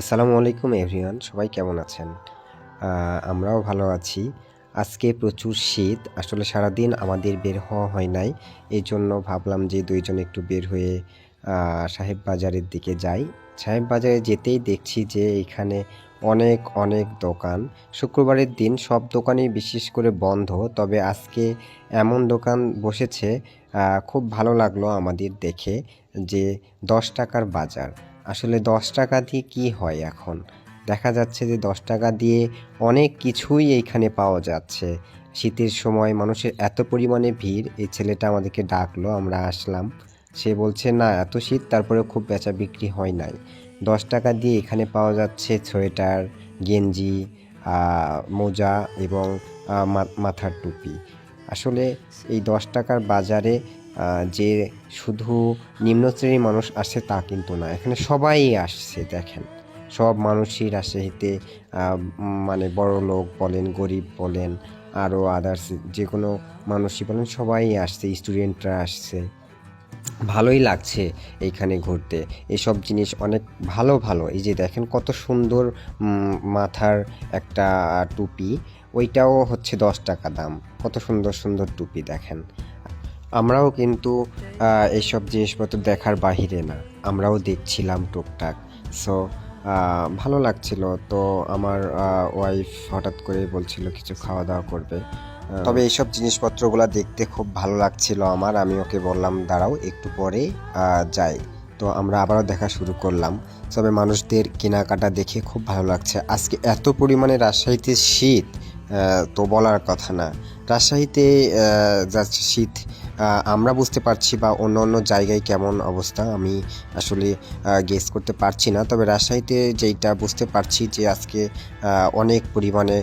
আসসালামু আলাইকুম এভরিওয়ান, সবাই কেমন আছেন? আমরাও ভালো আছি। আজকে প্রচুর শীত, আসলে সারাদিন আমাদের বের হওয়া হয় নাই। এই জন্য ভাবলাম যে দুইজন একটু বের হয়ে সাহেব বাজারের দিকে যাই। সাহেব বাজারে যেতেই দেখছি যে এখানে অনেক অনেক দোকান। শুক্রবারের দিন সব দোকানই বিশেষ করে বন্ধ, তবে আজকে এমন দোকান বসেছে খুব ভালো লাগল আমাদের দেখে যে দশ টাকার বাজার। আসলে দশ টাকা দিয়ে কি হয় এখন? দেখা যাচ্ছে যে দশ টাকা দিয়ে অনেক কিছুই এইখানে পাওয়া যাচ্ছে। শীতের সময় মানুষের এত পরিমাণে ভিড়, এই ছেলেটা আমাদেরকে ডাকলো, আমরা আসলাম। সে বলছে, না, এত শীত, তারপরে খুব বেচা বিক্রি হয় নাই। দশ টাকা দিয়ে এখানে পাওয়া যাচ্ছে সোয়েটার, গেঞ্জি মোজা এবং মাথার টুপি। আসলে এই দশ টাকার বাজারে যে শুধু নিম্ন শ্রেণির মানুষ আসছে তা কিন্তু না। এখানে সবাই আসছে, দেখেন। সব মানুষই রাজশাহীতে মানে বড় লোক বলেন, গরিব বলেন, আরও আদার্স যে কোনো মানুষই বলেন, সবাই আসছে স্টুডেন্টরা আসছে। ভালোই লাগছে এইখানে ঘুরতে। এসব জিনিস অনেক ভালো ভালো। এই যে দেখেন, কত সুন্দর মাথার একটা টুপি। ওইটাও হচ্ছে দশ টাকা দাম। কত সুন্দর সুন্দর টুপি, দেখেন। আমরাও কিন্তু এইসব জিনিসপত্র দেখার বাহিরে না। আমরাও দেখছিলাম টুকটাক। সো ভালো লাগছিল। তো আমার ওয়াইফ হঠাৎ করে বলছিল কিছু খাওয়া দাওয়া করবে। তবে এইসব জিনিসপত্রগুলো দেখতে খুব ভালো লাগছিল আমার। আমি ওকে বললাম, দাঁড়াও, একটু পরে যাই। তো আমরা আবারও দেখা শুরু করলাম। তবে মানুষদের কেনাকাটা দেখে খুব ভালো লাগছে। আজকে এত পরিমাণে রাজশাহীতে শীত তো বলার কথা না। রাজশাহীতে যাচ্ছে শীত আমরা বুঝতে পারছি বা অন্য অন্য জায়গায় কেমন অবস্থা। আমি আসলে গেস করতে পারছি না। তবে রাজশাহীতে যেইটা বুঝতে পারছি যে আজকে অনেক পরিমাণে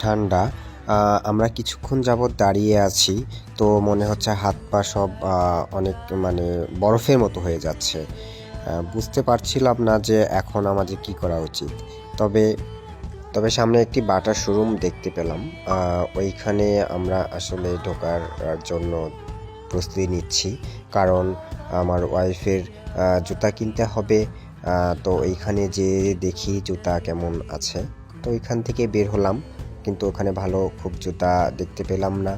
ঠান্ডা। আমরা কিছুক্ষণ যাবৎ দাঁড়িয়ে আছি। তো মনে হচ্ছে হাত পা সব অনেক মানে বরফের মতো হয়ে যাচ্ছে। বুঝতে পারছিলাম না যে এখন আমাদের কি করা উচিত। তবে তবে সামনে একটি বাটার শোরুম দেখতে পেলাম। ওইখানে আমরা আসলে ঢোকার জন্য প্রস্তুতি নিচ্ছি। কারণ আমার ওয়াইফের জুতা কিনতে হবে। তো এইখানে যে দেখি জুতা কেমন আছে। তো এখান থেকে বের হলাম। কিন্তু ওখানে ভালো খুব জুতা দেখতে পেলাম না।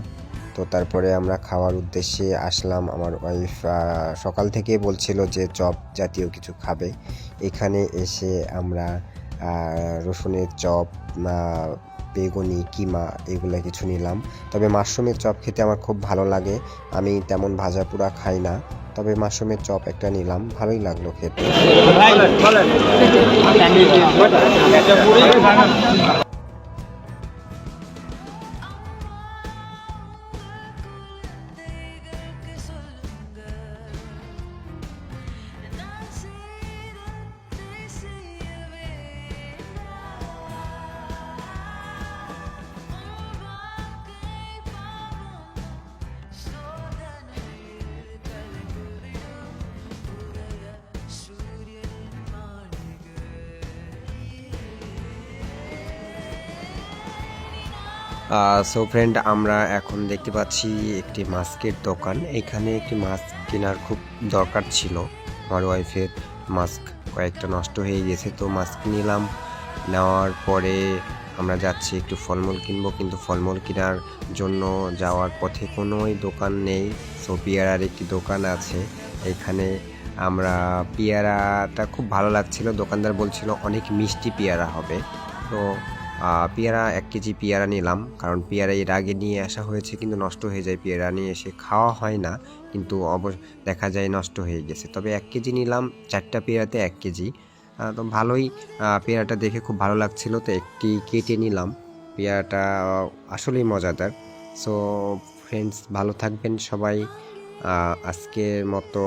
তো তারপরে আমরা খাওয়ার উদ্দেশ্যে আসলাম। আমার ওয়াইফ সকাল থেকে বলছিল যে, চপ জাতীয় কিছু খাবে। এখানে এসে আমরা রসুনের চপ বেগুনি কিমা এগুলো কিছু নিলাম। তবে মাশরুমের চপ খেতে আমার খুব ভালো লাগে। আমি তেমন ভাজা পোড়া খাই না। তবে মাশরুমের চপ একটা নিলাম ভালোই লাগল খেতে। সো ফ্রেন্ড আমরা এখন দেখতে পাচ্ছি একটি মাস্কের দোকান। এখানে একটি মাস্ক কেনার খুব দরকার ছিল। আমার ওয়াইফের মাস্ক কয়েকটা নষ্ট হয়ে গেছে, তো মাস্ক নিলাম। নেওয়ার পরে আমরা যাচ্ছি একটু ফলমূল কিনবো, কিন্তু ফলমূল কেনার জন্য যাওয়ার পথে কোনোই দোকান নেই। সো পেয়ারার একটি দোকান আছে। এখানে আমরা পেয়ারাটা খুব ভালো লাগছিল। দোকানদার বলছিল, অনেক মিষ্টি পেয়ারা হবে। তো পেয়ারা, এক কেজি পেয়ারা নিলাম। কারণ পেয়ারা এর আগে নিয়ে আসা হয়েছে কিন্তু নষ্ট হয়ে যায়, পেয়ারা নিয়ে এসে খাওয়া হয় না। কিন্তু অব দেখা যায় নষ্ট হয়ে গেছে। তবে এক কেজি নিলাম, চারটা পেয়ারাতে এক কেজি। তো ভালোই পেয়ারাটা দেখে খুব ভালো লাগছিল। তো একটি কেটে নিলাম। পেয়ারাটা আসলেই মজাদার। সো ফ্রেন্ডস ভালো থাকবেন সবাই। আজকের মতো